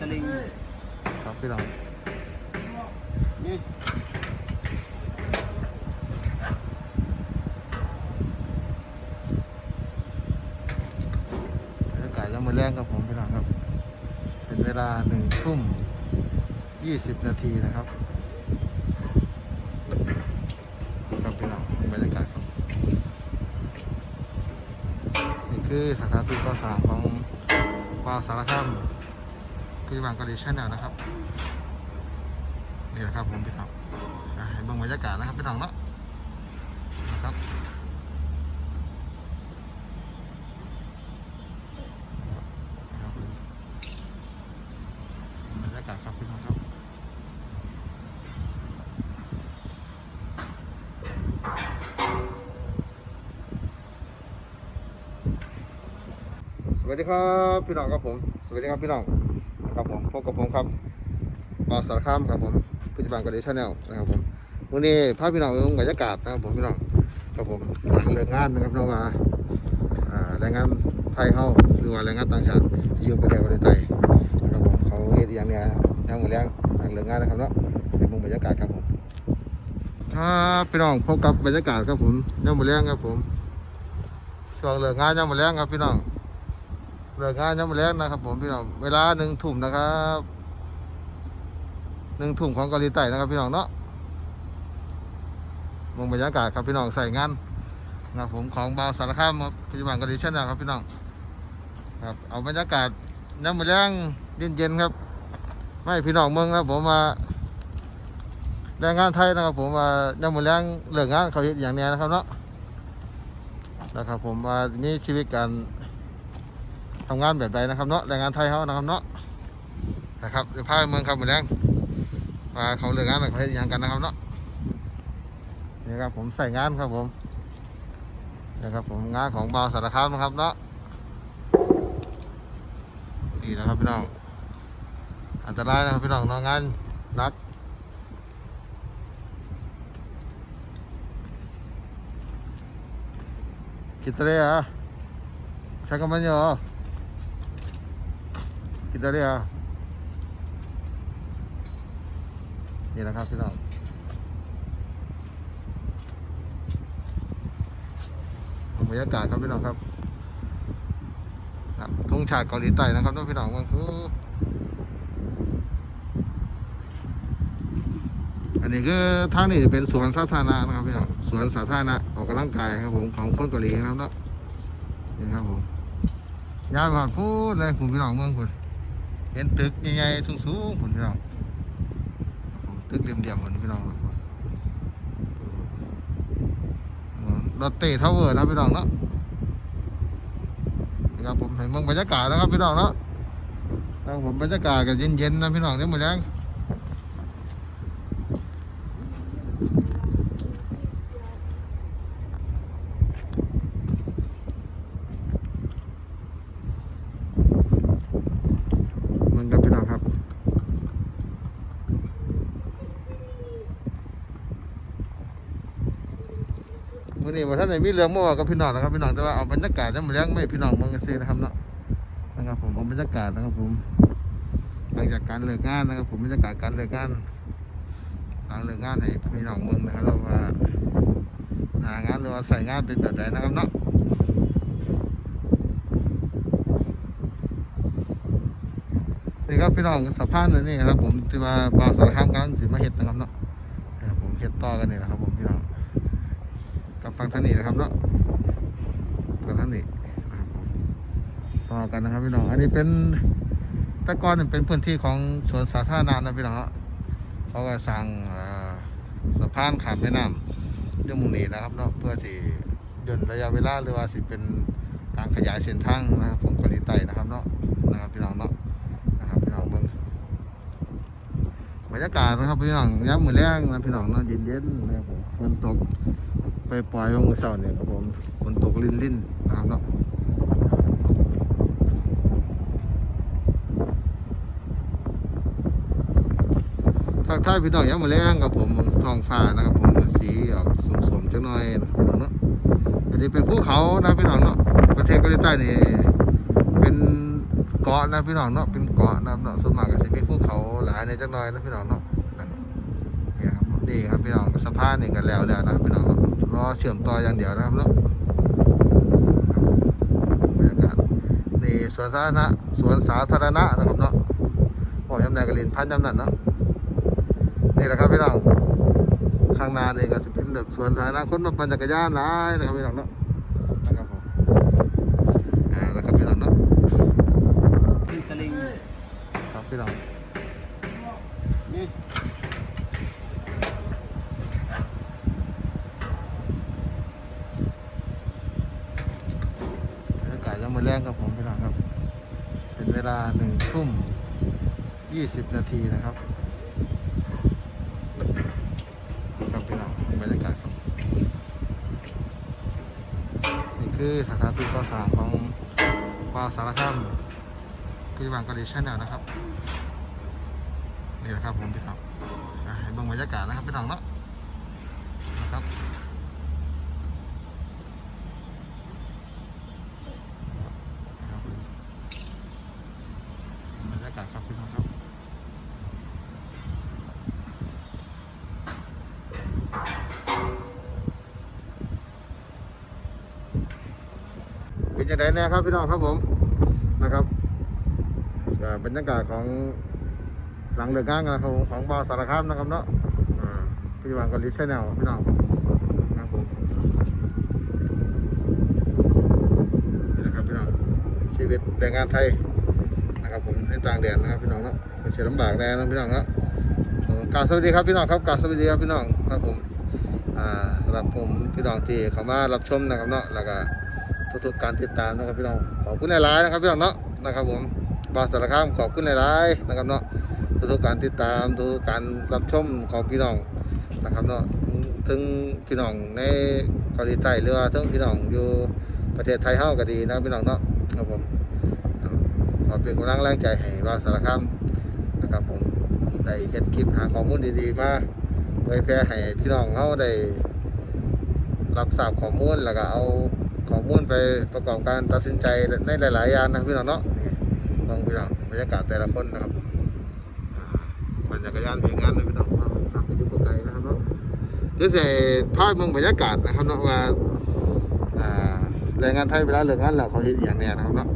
สลิงครับพี่น้องนี่บรรยากาศยังมือแรงครับผมพี่น้องครับ เป็นเวลาหนึ่งทุ่มยี่สิบนาทีนะครับครับพี่น้องบรรยากาศครับนี่คือสถานที่ก่อสร้างของปาวสารคาม คือบางกะดีชแนลนะครับนี่แหละครับผมพี่น้องให้เบิ่งบรรยากาศนะครับพี่น้องเนาะนะครับบรรยากาศครับพี่น้องครับสวัสดีครับพี่น้องครับผม สวัสดีครับพี่น้อง ครับผมพบกับผมครับบาสารคามครับผมปัจจุบันกระดิชาแนลนะครับผมวันนี้พาพพี่น้องไปดูบรรยากาศนะครับผมพี่น้องครับผมหลังเลิกงานนะครับเรามาอ่าแรงงานไทยเข้าหรือว่าแรงงานต่างชาติที่อยู่ประเทศประเทศไทยนะครับผมเขาเฮ็ดอย่างเนี้ยทางมือแรงทางเรื่องงานนะครับเนาะเป็นมุมบรรยากาศครับผมครับพี่น้องพบกับบรรยากาศครับผมย่ามมือแรงครับผมช่วงเลิกงานย่ามมือแรงครับพี่น้อง เลิกงานย่ามมือแรงนะครับ ผมพี่น้องเวลาหนึ่งทุ่มนะครับหนึ่งทุ่มของเกาหลีใต้นะครับพี่น้องเนาะมุมบรรยากาศครับพี่น้องใส่งานนะผมของบาวสารคามครับปัจจุบันเกาหลีเช่นนะครับพี่น้องครับเอาบรรยากาศน้ำมือแรงเย็นๆครับไม่พี่น้องเมืองครับ ผมมาแรงงานไทยนะครับ ผมมาน้ำมือแรงเรื่องงานเขาห็นอย่างนี้นะครับเนาะนะครับผมมามีชีวิตการ ทำงานแบบใดนะครับเนาะแรงงานไทยเขานะครับเนาะนะครับเดี๋ยวพาไปเมืองครับมือแรงมาเขาเรื่องงานเขาเห็นอย่างกันนะครับเนาะนี่ครับผมใส่งานครับผมนะครับผมงานของบาวสารคามนะครับเนาะนี่นะครับพี่น้องอันตรายนะครับพี่น้องน้องงานนัก Kita lihat Saya kemana ya Kita lihat นี่ะครับพี่น้องบรรยากาศครับพี่น้องครับครับธงชาติเกาหลีใต้นะครับน้องพี่น้องมันคืออันนี้คือทางนี้เป็นสวนสาธารณะนะครับพี่น้องสวนสาธารณะออกกำลังกายครับผมของคนเกาหลีนะครับเนาะนี่ครับผมยาวผ่านพูดเลยคุณพี่น้องเมืองคุณ เห็นตึกใหญ่ๆสูงๆคุณพี่น้องตึกเหลี่ยมๆคุณพี่น้องรถเตะทาวเวอร์นะพี่น้องเนาะนะครับผมเห็นมืองบรรยากาศนะครับพี่น้องเนาะครับผมบรรยากาศกันเย็นๆนะพี่น้องเนี่ยหมดแล้วมันครับพี่น้องครับวั นี้ว่าท่านไหนมีเรื่องมาบอกกับพี่น้องนะครับพี่น้องแต่ว่าเอาบรรยากาศเนี่ยมาเลี้ยงไม่พี่น้องเมืองกันซีนะครับเนาะนะครับผมเอาบรรยากาศนะครับผมหลังจากการเลิกงานนะครับ ผมบรรยากาศการเลิกงานหลังเลิกงานให้พี่น้องเมืองนะครับเราว่าหางานหรือว่าใส่งานเป็นแบบไหนนะครับเนาะนี่ครับพี่น้องสะพานเลยนี่ครับผมที่ว่าบาวสารคามกำลังสิมาเห็ดนะครับเนาะผมเห็ดต่อกันนี่นะครับผมพี่น้อง กับฟังท่านนี้นะครับเนาะฟังท่านนี้นะครับต่อกันนะครับพี่น้อง อันนี้เป็นตะกอนเป็นพื้นที่ของสวนสาธารณะนะพี่น้องเนาะเขาก็สร้างสะพานข้ามแม่น้ำเรื่องมุงนี้นะครับเนาะเพื่อที่ย่นระยะเวลาหรือว่าสิเป็นการขยายเส้นทางนะครับของเกาหลีใต้นะครับเนาะนะครับพี่น้องเนาะนะครับพี่น้องเบิ่งบรรยากาศนะครับพี่น้องย้ำมือแรงนะพี่น้องเนาะเย็นๆนะครับผมฝนตก ไปปล่อยของมือเสาเนี่ยครับผมฝนตกลินลินๆนะครับเนาะทางท้ายพี่น้องยังมาแรงกับผมทองฟ้านะครับผมสีออกสมๆจังหน่อยนะครับเนาะอันนี้เป็นภูเขานะพี่น้องเนาะประเทศเกาหลีใต้นี่เป็นเกาะนะพี่น้องเนาะเป็นเกาะนะครับเนาะส่วนมากก็สิมีภูเขาหลายในจักหน่อยนะพี่น้องเนาะ นั่นนี่ครับนี่ครับพี่น้องสะพานนี่ก็แล้วแล้วนะครับพี่น้องรอเชื่อมต่ออย่างเดียวนะครับเนาะครับบรรยากาศนี่สวนสาธารณะสวนสาธารณะนะครับเนาะบอกยำแนกกลินพันยำนั่นเนาะนี่แหละครับพี่น้องข้างหน้านี่ก็จะเป็นแบบสวนสาธารณะคนมาปั่นจักรยานหลายนะครับพี่น้องเนาะนะครับผมอ่าแล้วครับพี่น้องเนาะขึ้นสลิงครับพี่น้อง นี่ บรรยากาศยังมือแรงครับผมพี่น้องครับ เป็นเว ลาหนึ่งทุ่มยี่สิบนาทีนะครับครับพี่น้องบรรยากาศครับนี่คือสถานที่ก่อสร้างของปาสารคามคือวางกอลิชันแนลนะครับนี่แหละครับผมพี่น้องให้เบิ่งบรรยากาศนะครับพี่น้องเนาะนะครับบรรยากาศครับพี่น้องครับ เป็นยังแน่ครับพี่น้องครับผมนะครับก็บรรยากาศของหลังเลิกงานกันะของบอสารคามนะครับเนาะพี่วางกับลิซแนลพี่น้องนะครับผมนี่นะครับพี่น้องชีวิตแรงงานไทยนะครับผมในต่างแดนนะครับพี่น้องเนาะเป็นเสียลำบากแน่นะพี่น้องเนาะกาสวัสดีครับพี่น้องครับกาสวัสดีครับพี่น้องครับผมสำหรับผมพี่น้องที่เข้ามารับชมนะครับเนาะแล้วก็ ทุกๆการติดตามนะครับพี่น้องขอบคุณหลายๆนะครับพี่น้องเนาะนะครับผมบาสารคามขอบคุณหลายๆนะครับเนาะทุกๆการติดตามทุกการรับชมของพี่น้องนะครับเนาะถึงพี่น้องในเกาหลีใต้หรือว่าถึงพี่น้องอยู่ประเทศไทยเฮาก็ดีนะพี่น้องเนาะครับผมขอเป็นกำลังแรงใจให้ว่าสารคามนะครับผมได้เฮ็ดคลิปหาข้อมูลดีๆมาเผยแพร่ให้พี่น้องเฮาได้รับทราบข้อมูลแล้วก็เอา ข้อมูลไปประกอบการตัดสินใจในหลาย ๆ อย่างนะพี่น้องเนาะนี่ต้องพี่น้องบรรยากาศแต่ละคนนะครับอ่าปั่นจักรยานเพียงงานเลยพี่น้องว่าทางไปยู่ไกลนะครับเนาะเดี๋ยวจะภาพมืองบรรยากาศนะครับเนาะว่าแรงงานไทยเวลาเลิกงานแล้วเขาเห็นอย่างเนี้ยนะครับเนาะ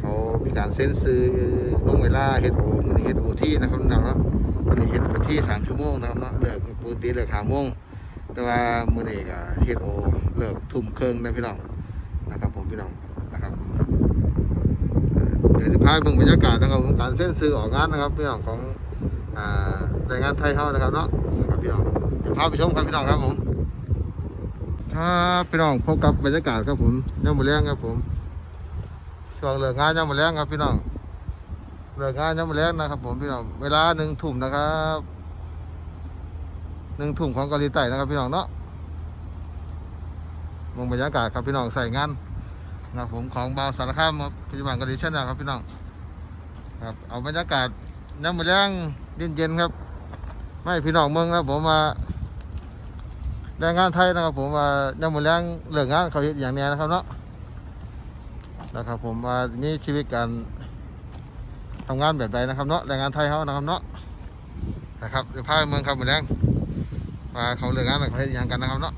เขามีการเซ็นซื้อลงเวลาเฮ็ดโอมันเฮ็ดโอที่นะครับเนาะมันเฮ็ดโอที่สามชั่วโมงนะครับเนาะเลิกปกติเลิกหาโมงแต่ว่ามือนี้ก็เฮ็ดโอ เลิกทุ่มครึ่องนะพี่น้องนะครับผมพี่น้องนะครับเดี๋ยวจะพาไปเบิ่งบรรยากาศนะครับของการเซ็นซื้อออกงานนะครับพี่น้องของแรงงานไทยเฮานะครับเนาะครับพี่น้องเดี๋ยวพาไปชมครับพี่น้องครับผมครับพี่น้องพบกับบรรยากาศครับผมย่ามมือแรงครับผมช่วงเลิกงานย่ามมือแรงครับพี่น้องเลิกงานย่ามมือแรงนะครับ ผมพี่น้องเวลาหนึ่งทุ่มนะครับหนึ่งทุ่มของเกาหลีใต้นะครับพี่น้องเนาะ มองบรรยากาศครับพี่น้องใส่งานนะผมของบาวสารคามครับปัจจุบันกาหลีเช่นนะครับพี่น้องครับเอาบรรยากาศย่ามมือแรงเย็นๆครับไม่พี่น้องเมืองครับผมมาแรงงานไทยนะครับ ผมว่ายังมือแรงเรื่องงานเขาเห็นอย่างนี้นะครับเนาะนะครับผมว่ามีชีวิตการทำงานแบบใดนะครับเนาะแรงงานไทยเขานะครับเนาะนะครับเดี๋ยวพาไปเมืองครับมือแรงว่าเขาเรื่องงานเขาเห็นอย่างกันนะครับเนาะ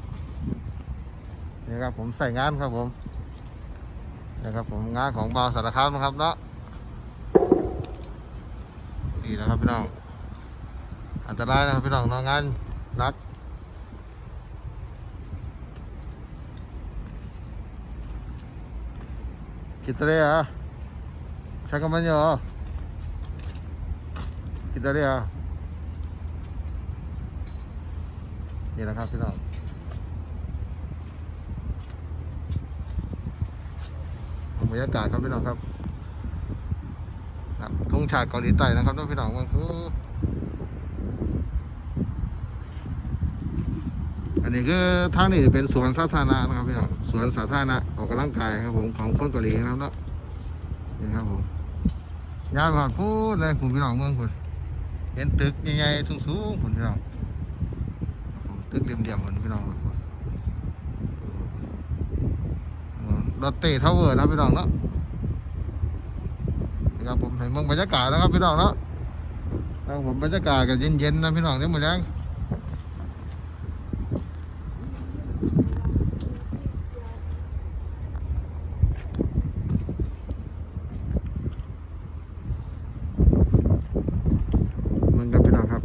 นี่ครับผมใส่งานครับผมนะครับผมงานของบาวสารคามนะครับเนาะนี่นะครับพี่น้องอันตรายนะครับพี่น้องนาะงานนัก Kita Sakamanyo. Kita rin นี่นะครับพี่น้อง บรรยากาศครับพี่น้องครับครับทุ่งชาติเกาหลีใต้นะครับน้องพี่น้องมันคืออันนี้คือทางนี้เป็นสวนสาธารณะนะครับพี่น้องสวนสาธารณะออกกำลังกายครับผมของคนเกาหลีนะครับเนาะนี่ครับผมยาวผ่านพูดเลยคุณพี่น้องเมืองคุณเห็นตึกใหญ่ๆสูงๆคุณพี่น้องตึกเหลี่ยมๆคุณพี่น้อง ครับรถเตะทาวเวอร์นะพี่น้องเนาะนะครับผมให้เมืองบรรยากาศนะครับพี่น้องเนาะนะครับผมบรรยากาศกันเย็นๆนะพี่น้องเนี่ยหมดแล้วมันกับพี่น้องครับ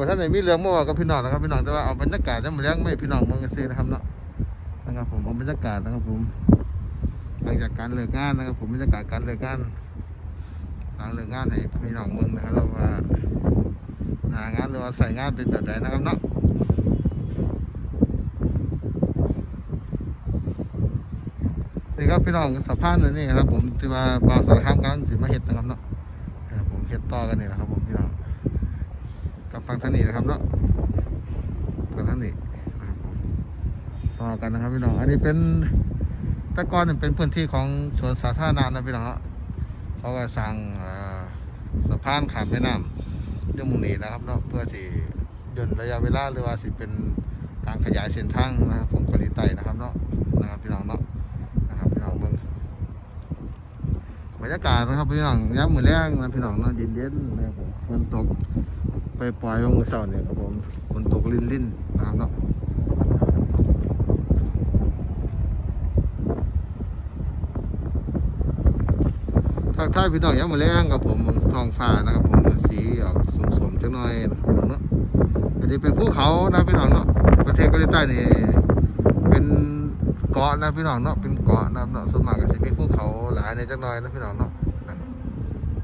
ว่าท่านไหนมีเรื่องมาบอกกับพี่น้องนะครับพี่น้องแต่ว่าเอาบรรยากาศจะมาเลี้ยงไม่พี่น้องเมืองกันซีนะครับเนาะนะครับผมเอาบรรยากาศนะครับผม หลังจากการเลิกงานนะครับ ผมบรรยากาศการเลิกงานหลังเลิกงานให้พี่น้องเมืองนะครับเราว่าหางานหรือว่าใส่งานเป็นแบบไหนนะครับเนาะนี่ครับพี่น้องสะพานนี่ครับผมที่ว่าบาวสารคามกำลังสิมาเห็ดนะครับเนาะผมเห็ดต่อกันนี่แหละครับผม กับฟังท่านนี้นะครับเนาะฟังท่านนี้นะครับต่อกันนะครับพี่น้อง อันนี้เป็นตะกอนเป็นพื้นที่ของสวนสาธารณะนะพี่น้องเขาก็สร้างสะพานข้ามแม่น้ำเรื่องมุนีนะครับเนาะเพื่อที่ย่นระยะเวลาหรือว่าสิเป็นการขยายเส้นทางนะครับของกาหลีใต้นะครับเนาะนะครับพี่น้องเนาะนะครับพี่น้องเบิ่งบรรยากาศนะครับพี่น้องย้ำมือนแรงนะพี่น้องเนาะเย็นๆนะครับฝนตก ไปปล่อยวันมือเสาเนี่ยครับผมฝนตกลิ่นลิ่นๆนะครับเนาะทักทายพี่น้องย้ำมาแรงกับผมทองฟ้านะครับผมสีออกสมๆจังหน่อยนะครับเนาะอันนี้เป็นภูเขานะพี่น้องเนาะประเทศเกาหลีใต้นี่เป็นเกาะนะพี่น้องเนาะเป็นเกาะนะเนาะส่วนมากก็สิมีภูเขาหลายในจังหน่อยนะพี่น้องเนาะ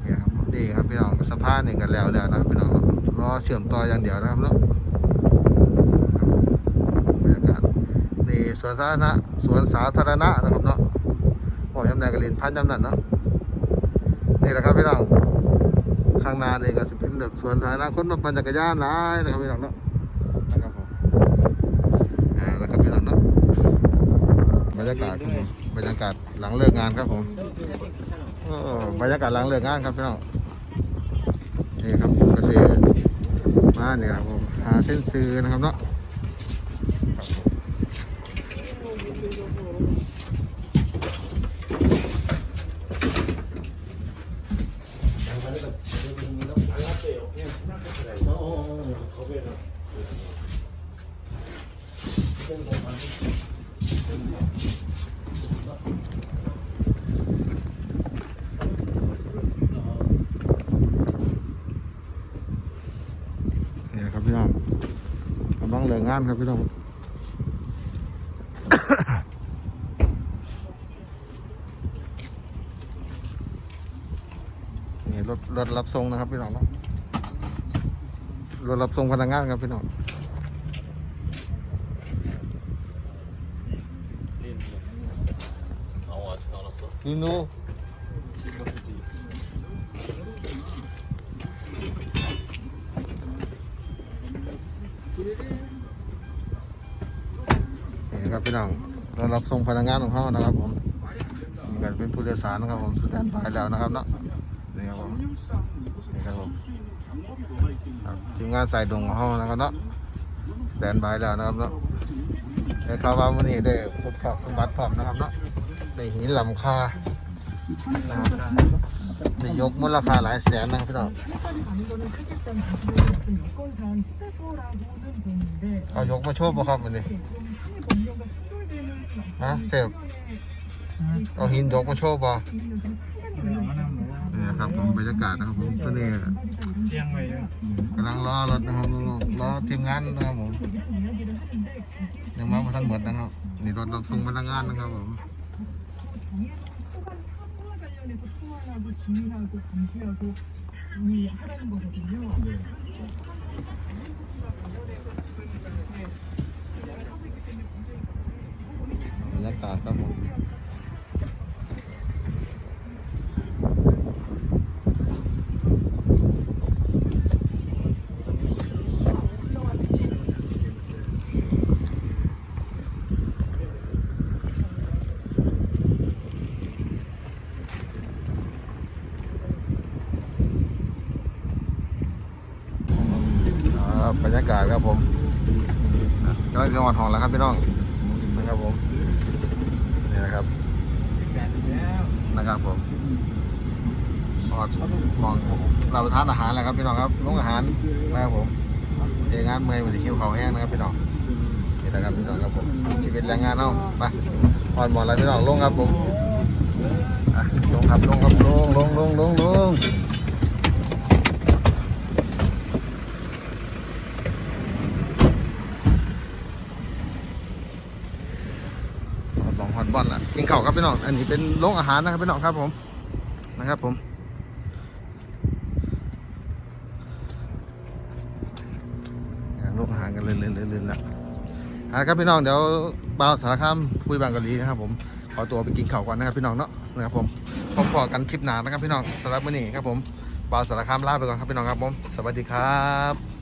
นี่ครับนี่ครับพี่น้องสะพานนี่กันแล้วแล้วนะพี่น้อง รอเชื่อมต่ออย่างเดียวนะครับเนาะบรรยากาศนี่สวนสาธารณะสวนสาธารณะนะครับเนาะบอกยำแนกกระลินพันยำนั่นเนาะนี่แหละครับพี่น้องข้างหน้านี่ก็จะเป็นแบบสวนสาธารณะคนมาปั่นจักรยานหลายนะครับพี่น้องเนาะนะครับผมอ่าแล้วครับพี่น้องเนาะบรรยากาศครับผมบรรยากาศหลังเลิกงานครับผมบรรยากาศหลังเลิกงานครับพี่น้องนี่ครับก็คือ มาเนี่ยครับผมหาเส้นซื้อนะครับเนาะครับผมนี่นะครับพี่น้องกำลั งานครับพี่น้องนี่รถรถรับส่งนะครับพี่น้องเนาะรถรับส่งพนักงานครับพี่น้องนี่นู ครับพี่น้องเรารับส่งพนักงานของเขานะครับผมนี่ก็เป็นผู้โดยสารนะครับผมสแตนบายแล้วนะครับเนาะนี่ครับผมนี่ครับผมทีมงานสายดงของเขานะครับเนาะสแตนบายแล้วนะครับเนาะแต่ขาว่าวันนี้ได้พบกับสมบัติพร้อมนะครับเนาะได้หินลำคานครัได้ยกมูลค่าหลายแสนนะครับพี่น้องเอายกมาโชว์บ่ครับวันนี้ ฮะเสพเอาหินดอกมาโชว์บ่นี่นะครับของบรรยากาศนะครับผมตัวนี้กำลังรอรถนะครับรอทีมงานนะครับผมยังมาท่านหมดนะครับนี่รถรับส่งพนักงานนะครับผมากาศครับผมครับรรยากาศครับผมกำลังจะหอดหองแล้วครับพี่น้องครับผม นี่นะครับแล้วนะครับผมออดมองเราไปทานอาหารแล้วครับพี่น้องครับลงอาหารนะครับผมเองานเมื่อยมันจะคิวเขาแห้งนะครับพี่น้องนี่นะครับพี่น้องครับผมชีวิตแรงงานเนาะไปอ่อนหมอนแล้วพี่น้องลงครับผมลงครับลงครับลงลงลงลงลง ฮองฮอดบอลล่ะกินข้าวครับพี่น้อง อันนี้เป็นโรงอาหารนะครับพี่น้องครับผมนะครับผมอย่างลูกอาหารกันเล่นๆๆๆแล้วอาละครับพี่น้องเดี๋ยวบ่าวสารคามคุยบางกะลีนะครับผมขอตัวไปกินข้าวก่อนนะครับพี่น้องเนาะนะครับผมพบกันคลิปหน้านะครับพี่น้องสำหรับมื้อนี้ครับผมบ่าวสารคามลาไปก่อนครับพี่น้องครับผม สวัสดีครับ